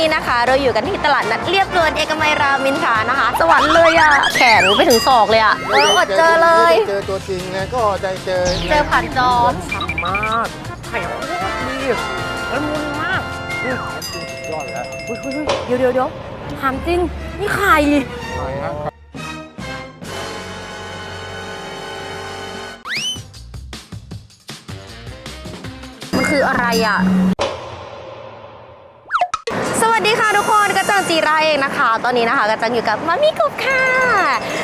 นี้นะคะ เราอยู่กันที่ตลาดนัดเรียบด่วนเอกมัยรามอินทรานะคะ สวรรค์เลยอะแขนไปถึงศอกเลยอะโอ้ยอดเจอเลยไม่ได้เจอตัวจริงไงก็ได้เจอเจอผ่านจอฉ่ำมากไข่โคตรดีละมุนมากยอดแล้วอุ้ยอุ้ยอุ้ยเดี๋ยวเดี๋ยวเดี๋ยวถามจริงนี่ไข่ใช่ฮะมันคืออะไรอะ รจังจีราเองนะคะ ตอนนี้นะคะกระจังอยู่กับมามี่กบค่ะ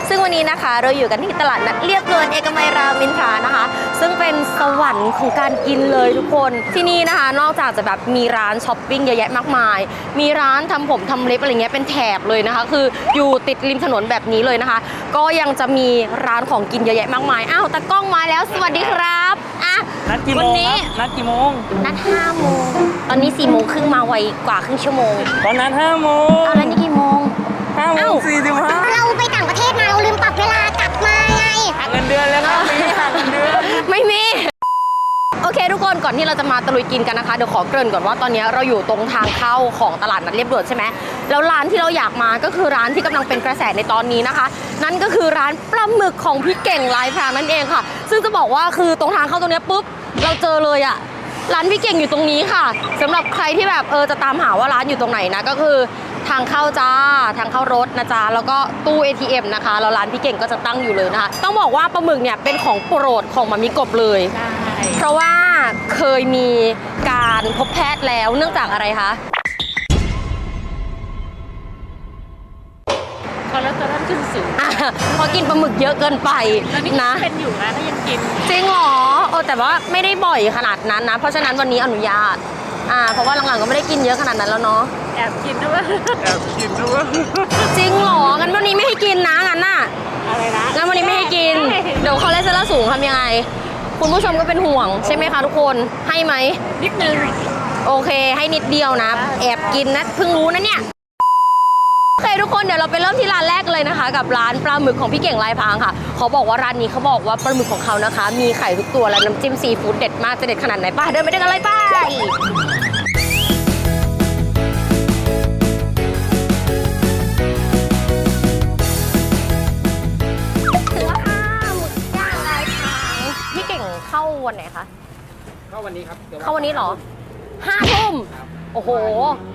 ซึ่งวันนี้นะคะเราอยู่กันที่ตลาดนัดเรียบด่วนเอกมัยรามินทรานะคะ ซึ่งเป็นสวรรค์ของการกินเลยทุกคน ที่นี่นะคะ นอกจากจะแบบมีร้านช้อปปิ้งเยอะแยะมากมาย มีร้านทำผมทำเล็บอะไรเงี้ยเป็นแถบเลยนะคะ คืออยู่ติดริมถนนแบบนี้เลยนะคะ ก็ยังจะมีร้านของกินเยอะแยะมากมาย อ้าวตากล้องมาแล้ว สวัสดีครับอะนัดกี่โมวังนี้ครับนัดกี่โมงนัด5โมงตอนนี้4โมงครึ่งมาไวกว่าครึ่งชั่วโมงตอนนัดห้าโมงเอาแล้วนี่กี่โมง ห้าโมเอ้า งสี่สิบห้าเราไปต่างประเทศมาเราลืมปรับเวลากลับมาไง หักเงินเดือนแล้วครับมีหักเงินเดือน ไม่มีโอ เคทุกคนก่อนที่เราจะมาตะลุยกินกันนะคะเดี๋ยวขอเกริ่นก่อนว่าตอนนี้เราอยู่ตรงทางเข้าของตลาดนัดเรียบด่วนใช่ไหมแล้วร้านที่เราอยากมาก็คือร้านที่กำลังเป็นกระแสในตอนนี้นะคะ นั่นก็คือร้านปลาหมึกของพี่เก่งลายพรางนั่นเองค่ะ ซึ่งจะบอกว่าคือตรงทางเข้าตรงเนี้ยปุ๊บเราเจอเลยอะร้านพี่เก่งอยู่ตรงนี้ค่ะสำหรับใครที่แบบเออจะตามหาว่าร้านอยู่ตรงไหนนะก็คือทางเข้าจ้าทางเข้ารถนะจ๊ะแล้วก็ตู้ ATM นะคะแล้วร้านพี่เก่งก็จะตั้งอยู่เลยนะคะ ต้องบอกว่าปลาหมึกเนี่ยเป็นของโปรดของมามิกบเลย เพราะว่า เคยมีการพบแพทย์แล้วเนื่องจากอะไรคะคอเลสเตอรอลขึ้นสูงอะพอกินปลาหมึกเยอะเกินไปแล้วนี่นะเป็นอยู่นะถ้ายังกิน จริงเหรอโอ้แต่ว่าไม่ได้บ่อยขนาดนั้นนะ เพราะฉะนั้นวันนี้อนุญาตอ่าเพราะว่าหลังๆก็ไม่ได้กินเยอะขนาดนั้นแล้วเนาะแอบกินด้วยแอบกินด้วยจริงเหรองั้นวันนี้ไม่ให้กินนะงั้นน่ะอะไรนะงั้นวันนี้ไม่ให้กินได้เดี๋ยวคอเลสเตอรอลสูงทำยังไง คุณผู้ชมก็เป็นห่วงใช่ไหมคะทุกคนให้ไหม นิดนึง โอเค ให้นิดเดียวนะ แอบกินนะเพิ่งรู้นะเนี่ย โอเคทุกคนเดี๋ยวเราไปเริ่มที่ร้านแรกเลยนะคะ กับร้านปลาหมึกของพี่เก่งลายพรางค่ะเขาบอกว่าร้านนี้เขาบอกว่าปลาหมึกของเขานะคะ มีไข่ทุกตัวและน้ำจิ้มซีฟู้ดเด็ดมากจะเด็ดขนาดไหนป้าเดินไปด้วยกันเลยป้า เข้าวันนี้ครับดี๋ยวเข้าวันนี้เหรอห้าทุ่มโอ้โห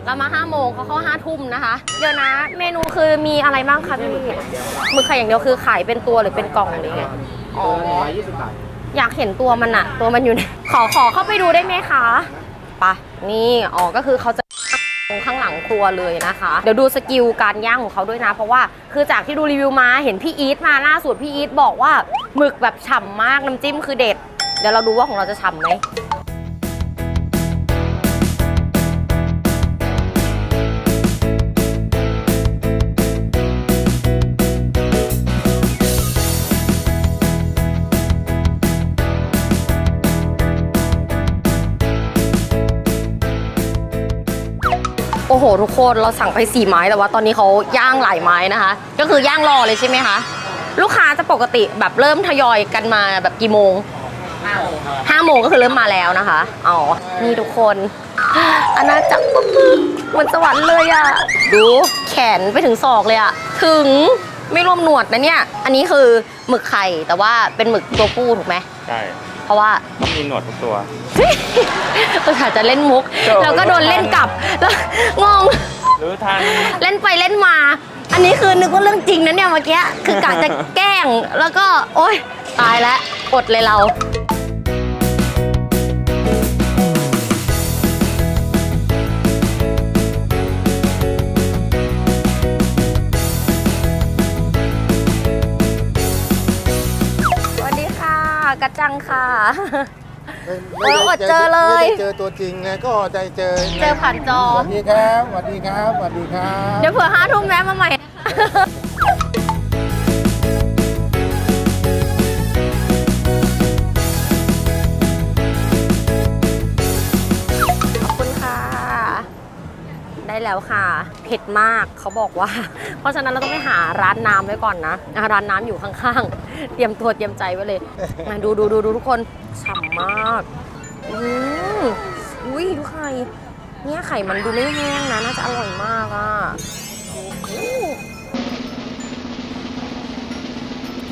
เรามาห้าโมงเขาเข้าห้าทุ่มนะคะ เดี๋ยวนะ เมนูคือมีอะไรบ้างคะพี่หมึกไข่อย่างเดียวคือขายเป็นตัวหรือเป็นกล่องหรือไงอ๋อร้อยยี่สิบบาทอยากเห็นตัวมันอะตัวมันอยู่ไหนขอขอเข้าไปดูได้ไหมคะไปะนี่อ๋อก็คือเขาจะตรงข้างหลังครัวเลยนะคะ เดี๋ยวดูสกิลการย่างของเขาด้วยนะ เพราะว่าคือจากที่ดูรีวิวมาเห็นพี่อีทมาล่าสุดพี่อีทบอกว่าหมึกแบบฉ่ำมากน้ำจิ้มคือเด็ด เดี๋ยวเราดูว่าของเราจะฉ่ำไหมโอ้โห ทุกคนเราสั่งไปสี่ไม้แต่ว่าตอนนี้เขาย่างหลายไม้นะคะ ก็คือย่างรอเลยใช่ไหมคะ ลูกค้าจะปกติแบบเริ่มทยอยกันมาแบบกี่โมง ห้าโมงก็คือเริ่มมาแล้วนะคะ อ๋อ นี่ทุกคนอาณาจักรปลาหมึกเหมือนสวรรค์เลยอะดูแขนไปถึงศอกเลยอะถึงไม่รวมหนวดนะเนี่ย อันนี้คือหมึกไข่แต่ว่าเป็นหมึกตัวผู้ถูกไหมใช่ เพราะว่าต้องมีหนวดทุกตัวตัวขาจะเล่นมุกโจ้แล้วก็โดนเล่นกลับแล้วงงรู้ทันเล่นไปเล่นมา อันนี้คือนึกว่าเรื่องจริงนะเนี่ยเมื่อกี้คือกะจะแกล้งแล้วก็ โอ๊ยตายแล้วอดเลยเรา กระจังค่ะ ไม่โอ้ยอดเจอเลย ไม่ได้เจอตัวจริงไงก็ได้เจอเจอผ่านจอ สวัสดีครับสวัสดีครับสวัสดีครับ เดี๋ยวเผื่อห้าทุ่มแวะมาใหม่ขอบ ได้แล้วค่ะ เผ็ดมากเขาบอกว่า เพราะฉะนั้นเราต้องไปหาร้านน้ำไว้ก่อนนะอะร้านน้ำอยู่ข้างๆ เตรียมตัวเตรียมใจไว้เลยมาดูดูดูดูทุกคนฉ่ำมากอืมอุ้ยดูไข่เนี่ยไข่มันดูไม่แห้งนะ น่าจะอร่อยมากอะอู้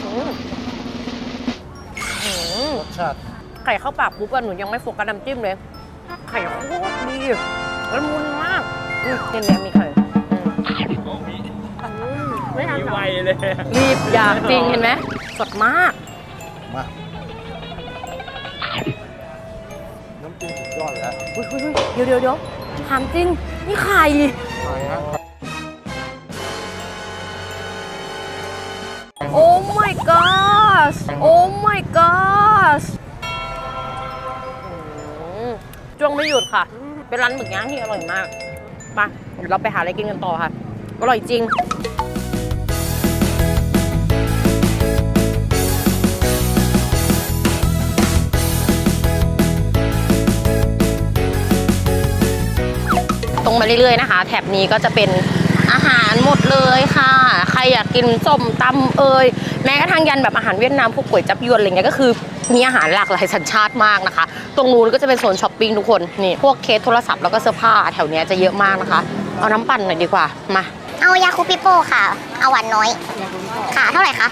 อืมอืมรสชาติไข่เข้าปากปุ๊บอะหนูยังไม่โฟกัสน้ำจิ้มเลย ไข่โคตรดีละมุนมา กอืมเนี่ยเนี่ยมีไข่อืมไม่ทันมีค่ะไวเลย รีบอยากจริงเห็นไหมสดมาก มาน้ำจิ้มสุดยอดแล้วอุ้ยอุ้ยอุ้ยเดี๋ยวเดี๋ยวเดี๋ยวถามจริง นี่ไข่ใช่ฮะโอ้ my god โอ้ my god อืมจ้วงไม่หยุดค่ะ เป็นร้านหมึกย่างที่อร่อยมาก มาเดี๋ยวเราไปหาอะไรกินกันต่อค่ะอร่อยจริงตรงมาเรื่อยๆนะคะ แถบนี้ก็จะเป็นอาหารหมดเลยค่ะ ใครอยากกินส้มตำเอย แม้กระทั่งยันแบบอาหารเวียดนามพวกก๋วยจับยวนอะไรเงี้ยก็คือมีอาหารหลากหลายสัญชาติมากนะคะ ตรงนู้นก็จะเป็นโซนช้อปปิ้งทุกคนนี่พวกเคสโทรศัพท์แล้วก็เสื้อผ้าแถวเนี้ยจะเยอะมากนะคะ เอาน้ำปั่นหน่อยดีกว่ามาเอายาคูปิโป้ค่ะ เอาหวานน้อย ค่ะ เท่าไหร่คะ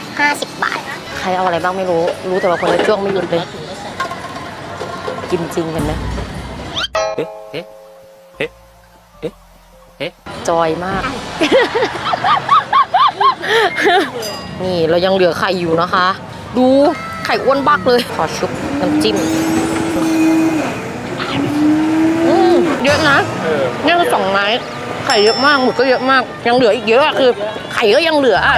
50 บาท ใครเอาอะไรบ้างไม่รู้ รู้แต่ว่าคนละจ้วงไม่หยุดเลย กินจริงเห็นไหมเอ๊ะเอ๊ะเอ๊ะเอ๊ะเอ๊ะจอยมาก นี่เรายังเหลือไข่อยู่นะคะ ดูไข่อ้วนบักเลย ขอชุบน้ำจิ้มอืมเยอะนะเออเนี่ยคือสองไม้ ไข่เยอะมากหมึกก็เยอะมาก ยังเหลืออีกเยอะอะคือ ไข่ก็ยังเหลืออะ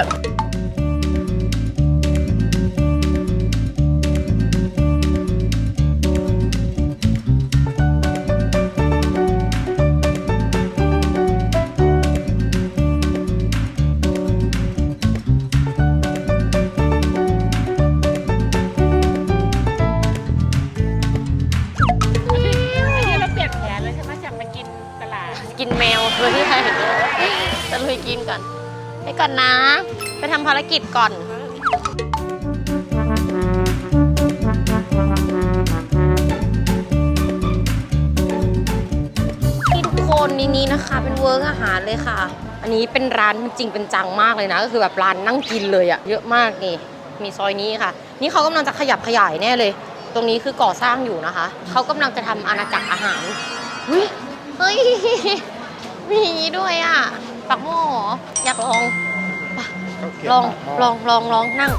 กิจก่อน ที่ทุกคนในนี้นะคะ เป็นเวิร์กอาหารเลยค่ะ อันนี้เป็นร้านจริงเป็นจังมากเลยนะ ก็คือแบบร้านนั่งกินเลยอะเยอะมากนี่ มีซอยนี้ค่ะ นี่เขากำลังจะขยับขยายแน่เลย ตรงนี้คือก่อสร้างอยู่นะคะ เขากำลังจะทำอาณาจักรอาหารเฮ้ยเฮ้ยมีด้วยอะปักหม้อเหรออยากลองไป ลองลองลองลองนั่ง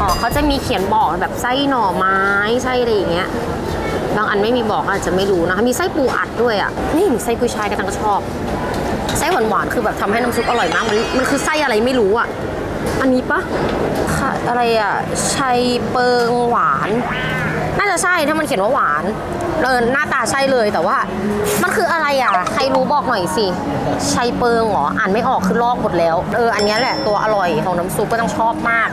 อ๋อเขาจะมีเขียนบอกแบบไส้หน่อไม้ไส้อะไรอย่างเงี้ยบางอันไม่มีบอกอาจจะไม่รู้นะคะมีไส้ปูอัดด้วยอะนี่ไส้กุยช่ายกระตังก็ชอบไส้หวานๆคือแบบทำให้น้ำซุปอร่อยมากมันมันคือไส้อะไรไม่รู้อะอันนี้ปะค่ะอะไรอะชัยเปิงหวาน น่าจะใช่ถ้ามันเขียนว่าหวานเออหน้าตาใช่เลยแต่ว่า มันคืออะไรอะ ใครรู้บอกหน่อยสิชัยเปิงเหรออ่านไม่ออกคือลอกหมดแล้วเอออันนี้แหละตัวอร่อยของน้ำซุปก็ต้องชอบมาก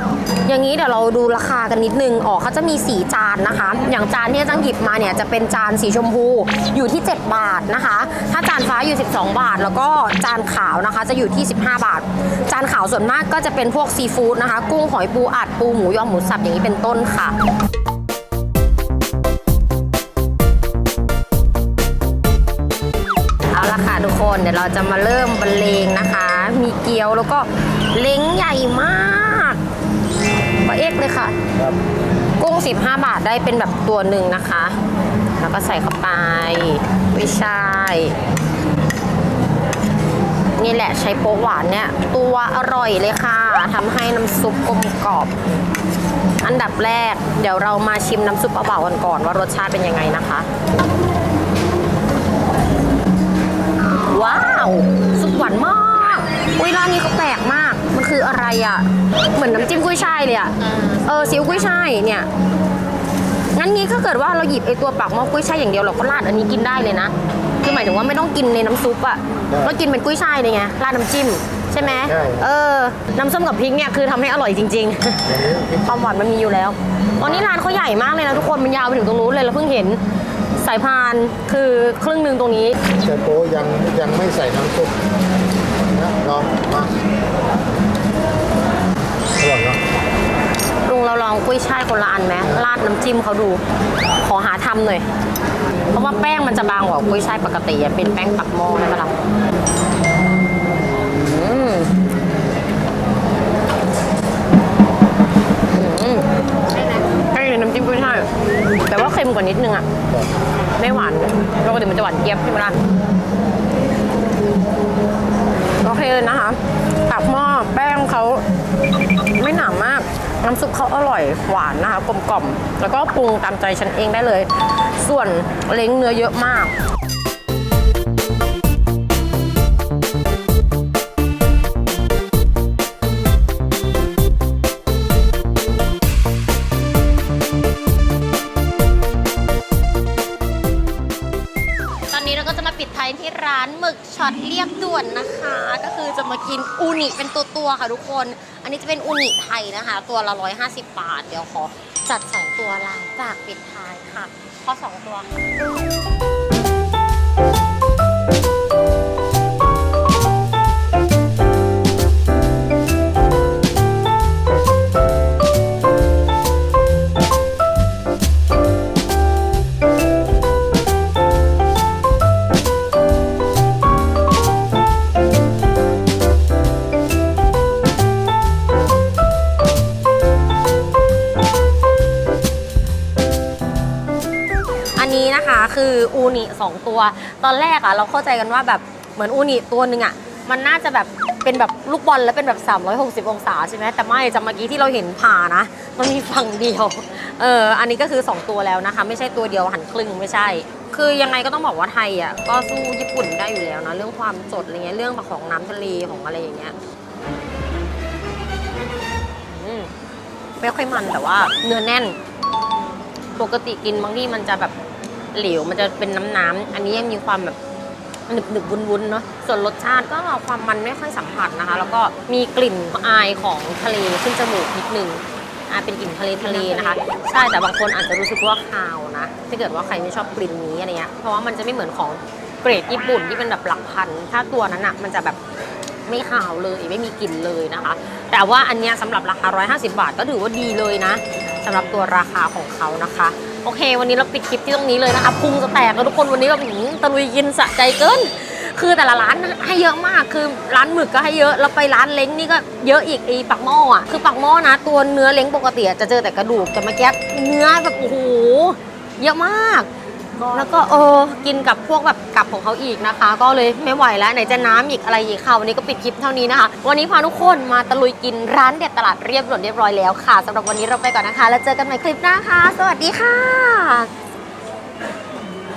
อย่างนี้เดี๋ยวเราดูราคากันนิดนึงอ๋อเขาจะมีสีจานนะคะ อย่างจานที่จังหยิบมาเนี่ยจะเป็นจานสีชมพูอยู่ที่ 7 บาทนะคะ ถ้าจานฟ้าอยู่ 12 บาท แล้วก็จานขาวนะคะ จะอยู่ที่ 15 บาท จานขาวส่วนมากก็จะเป็นพวกซีฟู้ดนะคะ กุ้งหอยปูอัดปูหมูยอหมูสับอย่างนี้เป็นต้นค่ะ เดี๋ยวเราจะมาเริ่มบรรเลงนะคะ มีเกี๊ยวแล้วก็เล้งใหญ่มากก็เอ็กเลยค่ะ ครับกุ้ง 15 บาทได้เป็นแบบตัวหนึ่งนะคะ แล้วก็ใส่เข้าไปวิชายนี่แหละใช้โป๊ะหวานเนี่ย ตัวอร่อยเลยค่ะทำให้น้ำซุปกลมกรอบ อันดับแรก เดี๋ยวเรามาชิมน้ำซุปเบาๆกันก่อนว่ารสชาติเป็นยังไงนะคะ ว้าวสุดหวานมากอุ้ยร้านนี้เขาแปลกมาก มันคืออะไรอะ เหมือนน้ำจิ้มกุ้ยช่ายเลยอะเออซีอิ๊วกุ้ยช่ายเนี่ยงั้นงี้ถ้าเกิดว่าเราหยิบไอตัวปากหม้อกุ้ยช่ายอย่างเดียวเราก็ราดอันนี้กินได้เลยนะคือหมายถึงว่าไม่ต้องกินในน้ำซุปอะเรากินเป็นกุ้ยช่ายเลยไงราดน้ำจิ้มใช่ไหมใช่เออ น้ำส้มกับพริกเนี่ยคือทำให้อร่อยจริง ๆ ความหวานมันมีอยู่แล้ว ตอนนี้ร้านเขาใหญ่มากเลยนะทุกคน มันยาวไปถึงตรงนู้นเลยเราเพิ่งเห็น สายพานคือครึ่งหนึ่งตรงนี้ แต่โป๊ยังยังไม่ใส่น้ำซุปนะลองมาอร่อยเนาะเราลองกุ้ยช่ายคนละอันไหมราดน้ำจิ้มเขาดู ขอหาทำหน่อย เพราะว่าแป้งมันจะบางกว่ากุ้ยช่ายปกติอะเป็นแป้งปักหม้อใช่ปะล่ะ กว่านิดนึงอะ ไม่หวานปกติมันจะหวานเจี๊ยบใช่ไหมล่ะโอเคเลยนะคะตักหม้อแป้งเขาไม่หนามาก น้ำซุปเขาอร่อยหวานนะคะกลมกล่อม แล้วก็ปรุงตามใจฉันเองได้เลย ส่วนเล้งเนื้อเยอะมาก ตัวค่ะทุกคน อันนี้จะเป็นอุนิไทยนะคะ ตัวละ 150 บาท เดี๋ยวขอจัด 2 ตัวลาจากปิดท้ายค่ะ ขอ 2 ตัวค่ะ คืออูนิสองตัว ตอนแรกอะเราเข้าใจกันว่าแบบเหมือนอูนิตัวหนึ่งอะมันน่าจะแบบเป็นแบบลูกบอลแล้วเป็นแบบ 360 องศาใช่ไหมแต่ไม่จากเมื่อกี้ที่เราเห็นผ่านะ มันมีฝั่งเดียว เออ อันนี้ก็คือ 2 ตัวแล้วนะคะ ไม่ใช่ตัวเดียวหันครึ่งไม่ใช่ คือยังไงก็ต้องบอกว่าไทยอะก็สู้ญี่ปุ่นได้อยู่แล้วนะเรื่องความสดอะไรเงี้ยเรื่องของน้ำทะเลของอะไรอย่างเงี้ยอืมไม่ค่อยมันแต่ว่าเนื้อแน่น ปกติกินบางที่มันจะแบบ เหลวมันจะเป็นน้ำๆอันนี้ยังมีความแบบหนึบหนึบวุ้นวุ้นๆเนาะส่วนรสชาติก็ความมันไม่ค่อยสัมผัสนะคะ แล้วก็มีกลิ่นอายของทะเลขึ้นจมูกนิดนึงอ่าเป็นกลิ่นทะเลทะเลนะคะ ใช่แต่บางคนอาจจะรู้สึกว่าคาวนะถ้าเกิดว่าใครไม่ชอบกลิ่นนี้อะไรเงี้ยเพราะว่ามันจะไม่เหมือนของเกรดญี่ปุ่นที่เป็นแบบหลักพันถ้าตัวนั้นอะมันจะแบบไม่ขาวเลยไม่มีกลิ่นเลยนะคะ แต่ว่าอันเนี้ยสำหรับราคา 150 บาทก็ถือว่าดีเลยนะสำหรับตัวราคาของเขานะคะ โอเค วันนี้เราปิดคลิปที่ตรงนี้เลยนะคะพุงจะแตกแล้วทุกคนวันนี้แบบหืมตะลุยกินสะใจเกิน คือแต่ละร้านให้เยอะมากคือร้านหมึกก็ให้เยอะแล้วไปร้านเล้งนี่ก็เยอะอีกไอ้ปักหม้ออะคือปักหม้อนะ ตัวเนื้อเล้งปกติอะจะเจอแต่กระดูกแต่เมื่อกี้เนื้อแบบโอ้โหเยอะมาก แล้วก็เออกินกับพวกแบบกับของเขาอีกนะคะ ก็เลยไม่ไหวแล้วไหนจะน้ำอีกอะไรอีกค่ะวันนี้ก็ปิดคลิปเท่านี้นะคะ วันนี้พาทุกคนมาตะลุยกินร้านเด็ดตลาดเรียบด่วนเรียบร้อยแล้วค่ะสำหรับวันนี้เราไปก่อนนะคะ แล้วเจอกันใหม่คลิปหน้าค่ะ สวัสดีค่ะ